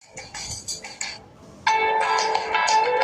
Thank you.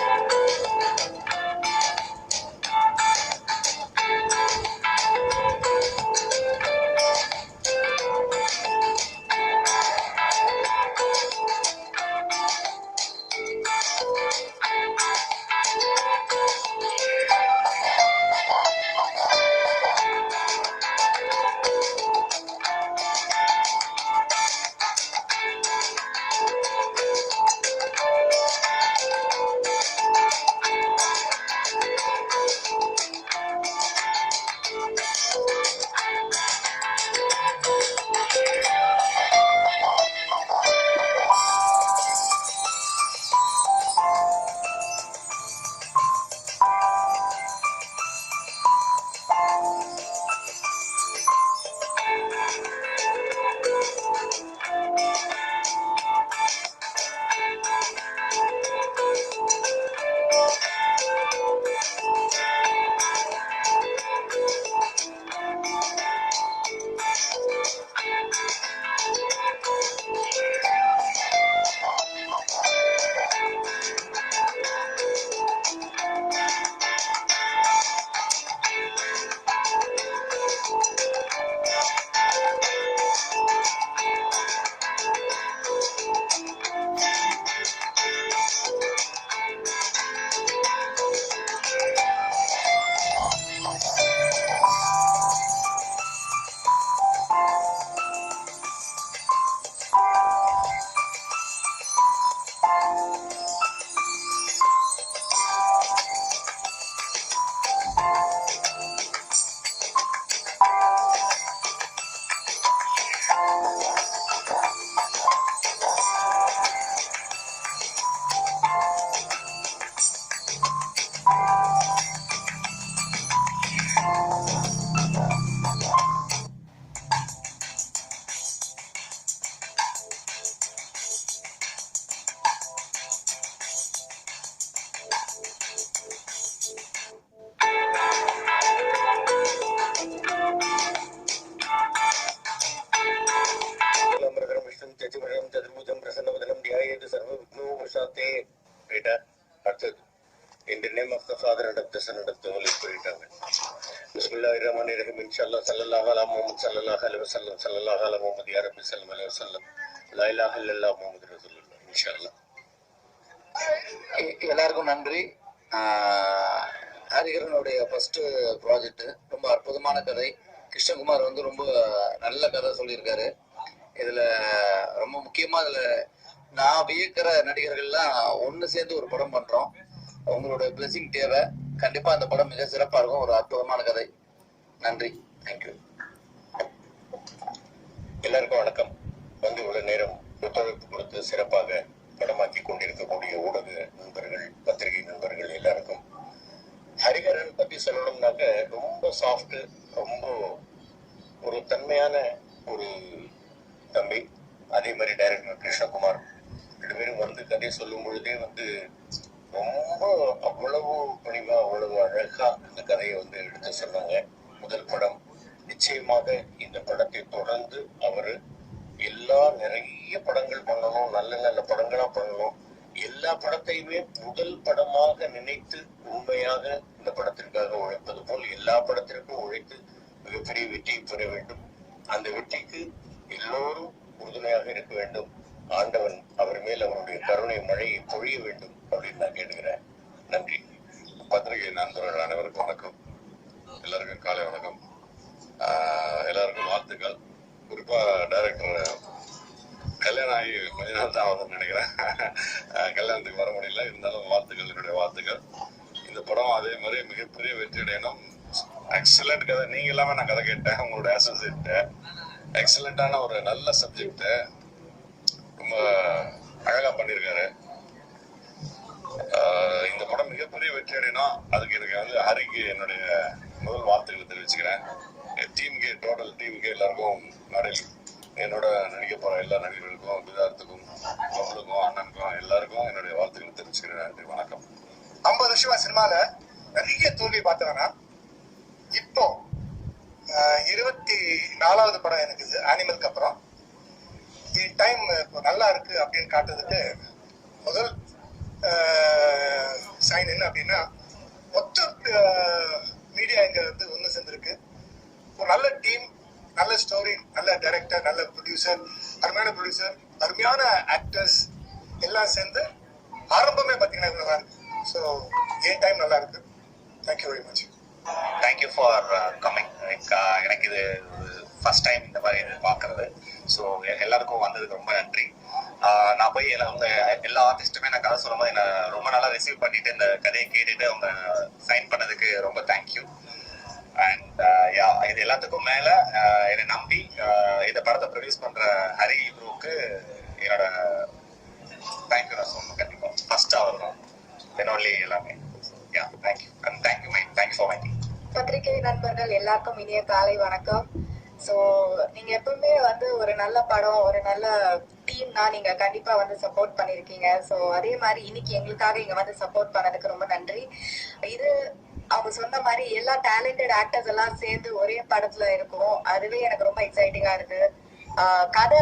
அரசனிடத்து ஒலி கூறிட்டாங்க பிஸ்மில்லா ரஹ்மான் ரஹீம் இன்ஷால்லா சல்லல்லாஹ் அலா முகமது சல்லல்லாஹ் அலி வசல்லம் சல்லல்லாஹ் அலா முகமது யா ரபி சல்லம் அலி வசல்லம் லைலா இல்லல்லா முகமது ரசூலுல்லா இன்ஷால்லா எல்லாருக்கும் நன்றி ஹரிகரனுடைய ஃபர்ஸ்ட் ப்ராஜெக்ட் ரொம்ப அற்புதமான கதை கிருஷ்ணகுமார் வந்து ரொம்ப நல்ல கதை சொல்லியிருக்காரு இதுல ரொம்ப முக்கியமா இதுல நான் வியக்கிற நடிகர்கள்லாம் ஒன்று சேர்ந்து ஒரு படம் பண்றோம் உங்களோட பிளெஸிங் தேவை. கண்டிப்பா அந்த படம் மிக சிறப்பா இருக்கும். ஒரு அற்புதமான கதை. நன்றி. தேங்க்யூ எல்லாருக்கும் வணக்கம். வந்து இவ்வளவு நேரம் ஒத்துழைப்பு கொடுத்து சிறப்பாக படமாக்கி கொண்டிருக்கக்கூடிய ஊடக நண்பர்கள் பத்திரிகை நண்பர்கள் எல்லாருக்கும் ஹரிஹரன் பத்தி சொல்லணும்னாக்க ரொம்ப சாஃப்ட் ரொம்ப ஒரு தன்மையான ஒரு தம்பி. அதே மாதிரி டைரக்டர் கிருஷ்ணகுமார். ரெண்டு பேரும் வந்து கதை சொல்லும் பொழுதே வந்து ரொம்ப அவ்வளவு பணிவா அவ்வளவு அழகா இந்த கதையை வந்து எடுத்து சொன்னாங்க. முதல் படம் நிச்சயமாக இந்த படத்தை தொடர்ந்து அவரு எல்லா நிறைய படங்கள் பண்ணணும் நல்ல நல்ல படங்களா பண்ணணும். எல்லா படத்தையுமே முதல் படமாக நினைத்து உண்மையாக இந்த படத்திற்காக உழைப்பது போல் எல்லா படத்திற்கும் உழைத்து மிகப்பெரிய வெற்றியை பெற வேண்டும். அந்த வெற்றிக்கு எல்லோரும் உறுதுணையாக இருக்க வேண்டும். ஆண்டவன் அவர் மேல் அவருடைய கருணை மழையை பொழிய வேண்டும். அப்படின்னு நான் கேட்டுக்கிறேன். நன்றி. பத்திரிகை நண்பர்கள் அனைவருக்கும் வணக்கம். எல்லாருக்கும் காலை வணக்கம். எல்லாருக்கும் வாழ்த்துக்கள். குறிப்பா டைரக்டர் கல்யாணம் ஆகி கொஞ்ச நாள் தான் ஆகுதுன்னு நினைக்கிறேன். கல்யாணத்துக்கு வர முடியல. இருந்தாலும் வாழ்த்துக்கள் என்னுடைய வாழ்த்துக்கள். இந்த படம் அதே மாதிரி மிகப்பெரிய வெற்றி அடையணும். எக்ஸலண்ட் கதை. நீங்க இல்லாம நான் கதை கேட்டேன். உங்களோட அசோசியேட் எக்ஸலண்டான ஒரு நல்ல சப்ஜெக்ட் ரொம்ப அழகா பண்ணியிருக்காரு. இந்த படம் மிகப்பெரிய வெற்றி அடையணும் அதுக்கு எனக்கு வந்து ஹரிக்கு என்னுடைய முதல் வார்த்தைகளை தெரிவிச்சுக்கிறேன். டீம் கே டோட்டல் டீம் கே எல்லாருக்கும் மேடையில் என்னோட நடிக்க போற எல்லா நடிகர்களுக்கும் விதார்த்துக்கும் மக்களுக்கும் அண்ணனுக்கும் எல்லாருக்கும் என்னுடைய வார்த்தைகளை தெரிவிச்சுக்கிறேன். நன்றி வணக்கம். ஐம்பது வருஷமா சினிமால நிறைய தோல்வி பார்த்தவனா? இப்போ இருபத்தி நாலாவது படம் எனக்கு இது அப்புறம். டைம் இப்போ நல்லா இருக்கு அப்படின்னு காட்டுறதுக்கு முதல் சைன் என்ன அப்படின்னா மொத்த மீடியா இங்க வந்து ஒன்று சேர்ந்துருக்கு. ஒரு நல்ல டீம் நல்ல ஸ்டோரி நல்ல டைரக்டர் நல்ல ப்ரொடியூசர் அருமையான ப்ரொடியூசர் அருமையான ஆக்டர்ஸ் எல்லாம் சேர்ந்து ஆரம்பமே பார்த்தீங்கன்னா நல்லா இருக்கு ஸோ என் டைம் நல்லா இருக்கு. Thank you very much thank you for coming எனக்கு இது ஃபர்ஸ்ட் டைம் இந்த மாதிரி இது பார்க்கறது. ஸோ எல்லாருக்கும் வந்ததுக்கு ரொம்ப நன்றி. நான் போய் அவங்க எல்லா ஆர்டிஸ்ட்டுமே நான் கதை சொல்லும்போது என்னை ரொம்ப நல்லா ரிசீவ் பண்ணிட்டு இந்த கதையை கேட்டுட்டு அவங்க சைன் பண்ணதுக்கு ரொம்ப தேங்க்யூ அண்ட் யா இது எல்லாத்துக்கும் மேல என்னை நம்பி இந்த படத்தை ப்ரொடியூஸ் பண்ற ஹரி ப்ரூக்கு என்னோட தேங்க்யூ நான் சொல்லணும் கண்டிப்பா. ஃபர்ஸ்ட் அவர் தான் தென் ஒன்லி எல்லாமே yeah thank you and thank you my thank you for my பத்திரிகை நண்பர்கள் எல்லாருக்கும் இனிய காலை வணக்கம். ஸோ நீங்க எப்பவுமே வந்து ஒரு நல்ல படம் ஒரு நல்ல டீம்னா நீங்க கண்டிப்பா வந்து சப்போர்ட் பண்ணிருக்கீங்க. ஸோ அதே மாதிரி இன்னைக்கு எங்களுக்காக இங்க வந்து சப்போர்ட் பண்ணதுக்கு ரொம்ப நன்றி. இது அவங்க சொன்ன மாதிரி எல்லா டேலண்டட் ஆக்டர்ஸ் எல்லாம் சேர்ந்து ஒரே படத்துல இருக்கும். அதுவே எனக்கு ரொம்ப எக்ஸைட்டிங்கா இருக்கு. கதை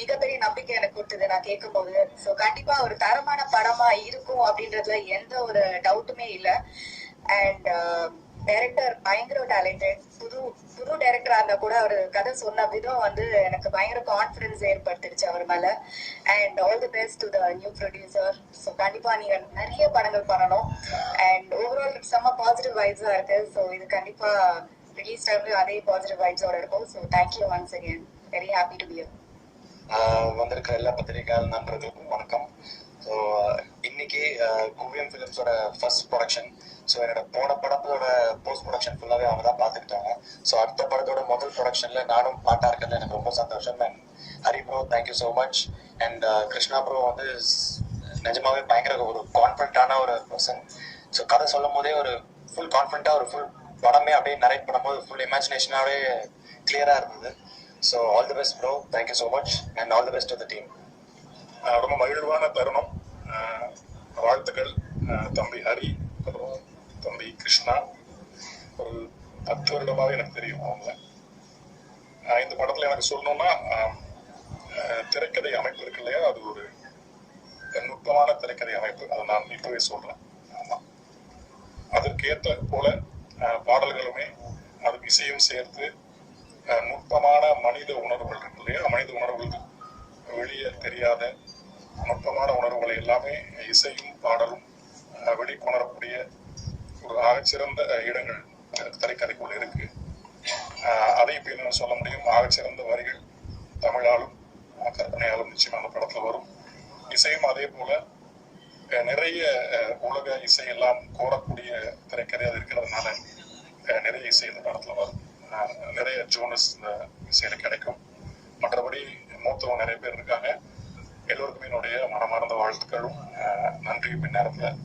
மிகப்பெரிய நம்பிக்கை எனக்கு கொடுத்தது நான் கேட்கும் போது ஸோ கண்டிப்பா ஒரு தரமான படமா இருக்கும் அப்படின்றதுல எந்த ஒரு டவுட்டுமே இல்லை. அண்ட் டைரக்டர் பயங்கர டேலண்டட் புது புது டைரக்டரா இருந்தா கூட அவர் கதை சொன்ன விதம் வந்து எனக்கு பயங்கர கான்ஃபிடன்ஸ் ஏற்படுத்திடுச்சு அவர் மேல. And all the best to the new producer so கண்டிப்பா நீங்க நிறைய படங்கள் பண்ணணும். அண்ட் ஓவரால் செம்ம பாசிட்டிவ் வைப்ஸா இருக்கு. ஸோ இது கண்டிப்பா ரிலீஸ் டைம்ல அதே பாசிட்டிவ் வைப்ஸோட இருக்கும். So thank you once again very happy to be வந்திருக்கிற எல்லா பத்திரிகையாளர் நண்பர்களுக்கும் வணக்கம். ஸோ uh, இன்னைக்கு குவியம் ஃபிலிம்ஸோட ஃபர்ஸ்ட் ப்ரொடக்ஷன் ஸோ என்னோட போன படத்தோட போஸ்ட் ப்ரொடக்ஷன் ஃபுல்லாகவே அவங்க தான் பார்த்துக்கிட்டாங்க. ஸோ அடுத்த படத்தோட முதல் ப்ரொடக்ஷனில் நானும் பாட்டாக இருக்கிறது எனக்கு ரொம்ப சந்தோஷம். And Hari bro thank you so much and Krishna bro வந்து நிஜமாவே பயங்கர ஒரு கான்ஃபிடண்டான ஒரு பர்சன் ஸோ கதை சொல்லும் போதே ஒரு ஃபுல் கான்ஃபிடண்ட்டாக ஒரு ஃபுல் படமே அப்படியே நரேட் பண்ணும்போது ஃபுல் இமேஜினேஷனாகவே கிளியராக இருந்தது. So all the best bro thank you so much and all the best of the team ரொம்ப மகிழ்வான தருணம். வாழ்த்துக்கள் தம்பி ஹரி அப்புறம் தம்பி கிருஷ்ணா. ஒரு பத்து வருடமாக எனக்கு தெரியும் அவங்கள இந்த படத்துல எனக்கு சொல்லணும்னா திரைக்கதை அமைப்பு இருக்கு இல்லையா? அது ஒரு நுட்பமான திரைக்கதை அமைப்பு. அதை நான் இப்பவே சொல்றேன். ஆமா. அதற்கேற்ற போல பாடல்களுமே அதுக்கு இசையும் சேர்த்து நுட்பமான மனித உணர்வுகள் இருக்கு இல்லையா? மனித உணர்வுகள் வெளியே தெரியாத நுட்பமான உணர்வுகளை எல்லாமே இசையும் பாடலும் வெளிக்கொணரக்கூடிய ஒரு ஆகச்சிறந்த இடங்கள் அஹ், திரைக்கதைக்குள்ள இருக்கு. அதை இப்ப என்ன சொல்ல முடியும். ஆகச்சிறந்த வரிகள் தமிழாலும் கற்பனையாலும் நிச்சயமா அந்த படத்துல வரும். இசையும் அதே போல நிறைய உலக இசையெல்லாம் கோரக்கூடிய திரைக்கதை அது இருக்கிறதுனால நிறைய இசை இந்த படத்துல வரும். நிறைய ஜோனஸ் இந்த இசையில கிடைக்கும். மற்றபடி மூத்தவங்க நிறைய பேர் இருக்காங்க. எல்லோருக்குமே என்னுடைய மனமார்ந்த வாழ்த்துக்களும் நன்றியும் இந்நேரத்தில்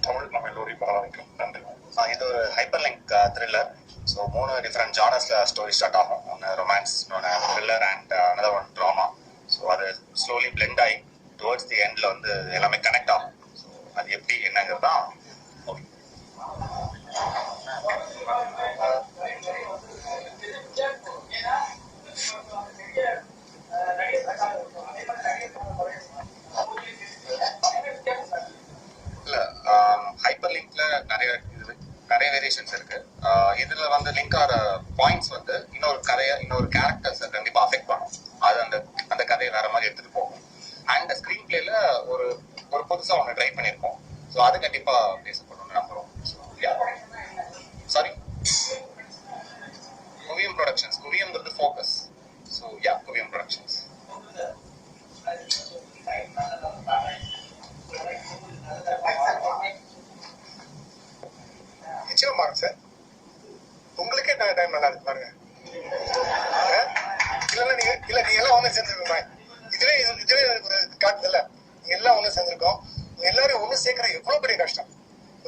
தமிழ் நம்ம எல்லோரையும் பரவாயிக்கும் நன்றி. ஆஹ் இது ஒரு ஹைப்பர் லிங்க் த்ரில்லர் ஸோ மூணு டிஃப்ரெண்ட் ஜானர்ஸில் ஸ்டோரி ஸ்டார்ட் ஆகும். ஒன்று ரொமான்ஸ் இன்னொன்று thriller and another one drama so அது ஸ்லோலி பிளெண்ட் ஆகி டுவர்ட்ஸ் தி எண்டில் வந்து எல்லாமே கனெக்ட் வந்து லிங்க் ஆகிற பாயிண்ட்ஸ் வந்து இன்னொரு கதையை இன்னொரு கேரக்டர்ஸை கண்டிப்பா அஃபெக்ட் பண்ணும். அது அந்த அந்த கதையை வேற மாதிரி எடுத்துட்டு போகும். அண்ட் ஸ்கிரீன் பிளேல ஒரு ஒரு புதுசா ஒன்று ட்ரை பண்ணியிருக்கோம் ஸோ அது கண்டிப்பா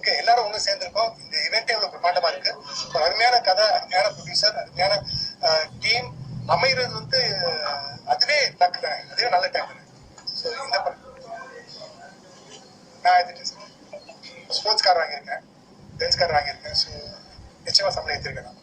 ஓகே எல்லாரும் ஒண்ணு சேர்ந்திருக்கோம். இந்த இவெண்டே இவ்வளவு பிரமாண்டமா இருக்கு ஒரு அருமையான கதை அருமையான ப்ரொடியூசர் அருமையான டீம் அமைகிறது வந்து அதுவே லக்கு தான். அதுவே நல்ல டைம் ஸோ இந்த நான் எடுத்துட்டேன் சார் ஸ்போர்ட்ஸ் கார் வாங்கியிருக்கேன். பென்ஸ் கார் வாங்கியிருக்கேன். ஸோ நிச்சயமா சம்பளம் எடுத்திருக்கேன் நான்.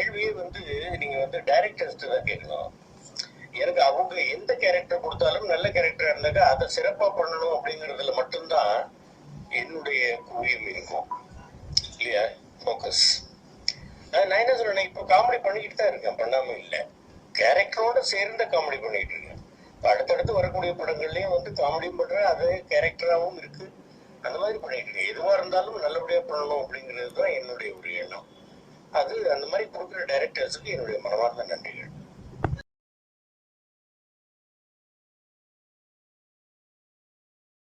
கேள்வியே வந்து நீங்க வந்து டைரக்டர்ஸ் தான் கேட்கணும். எனக்கு அவங்க எந்த கேரக்டர் கொடுத்தாலும் நல்ல கேரக்டரா இருந்தாக்கா அதை சிறப்பா பண்ணணும் அப்படிங்கறதுல மட்டும்தான் என்னுடைய குவியம் இருக்கும். இல்லையா? ஃபோக்கஸ் நான் என்ன சொல்றேன் இப்போ காமெடி பண்ணிக்கிட்டு தான் இருக்கேன். பண்ணாம இல்லை. கேரக்டரோட சேர்ந்த காமெடி பண்ணிட்டு இருக்கேன். அடுத்தடுத்து வரக்கூடிய படங்கள்லயும் வந்து காமெடியும் பண்றேன் அதே கேரக்டராகவும் இருக்கு. அந்த மாதிரி பண்ணிட்டு இருக்கேன். எதுவா இருந்தாலும் நல்லபடியா பண்ணணும் அப்படிங்கிறது தான் என்னுடைய ஒரு எண்ணம். அது அந்த மாதிரி கொடுக்குற டைரக்டர்ஸுக்கு என்னுடைய மனமார்ந்த நன்றிகள்.